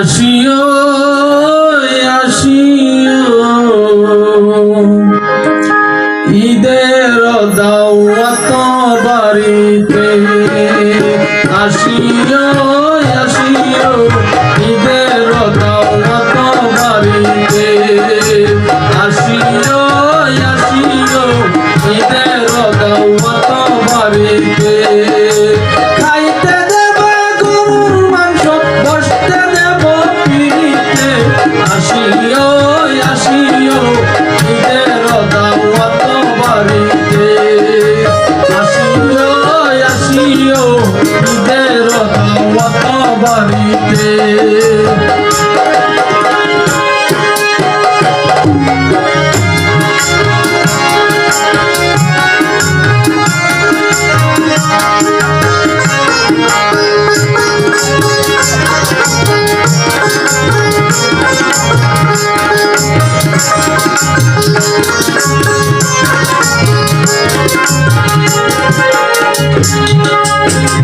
আসিও আসিও। ঈদের দাওয়াত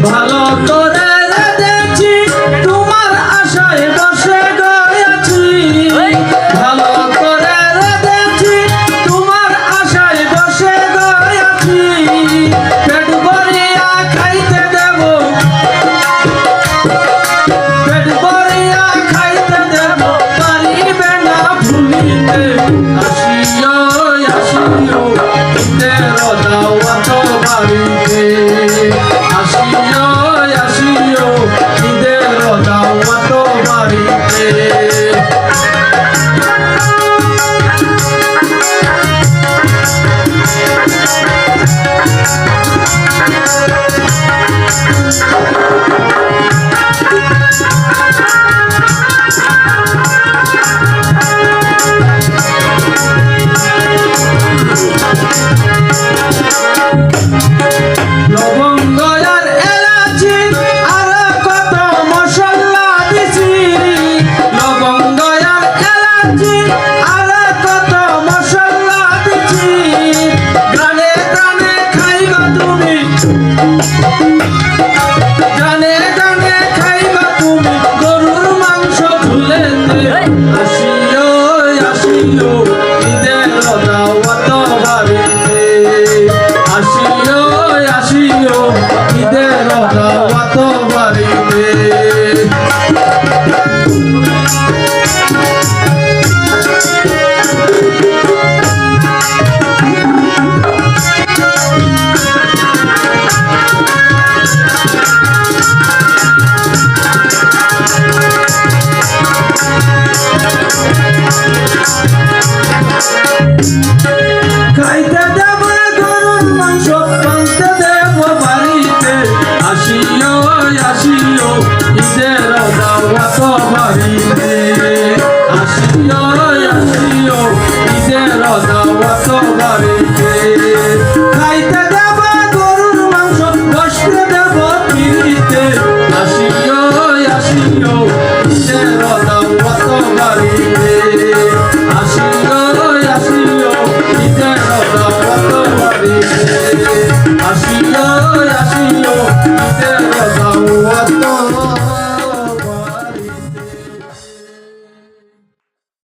ভালো করে বাড়িতে পাওয়া তোমারিতে আসিও আসিও ঈদের দাওয়া তোমারিতে খাইতে দেবা গরুর মাংস দশতে দেব পিড়িতে। আসিও আসিও, ঈদের দাওয়া তোমারিতে আসিও আসিও, ঈদের দাওয়া তোমারিতে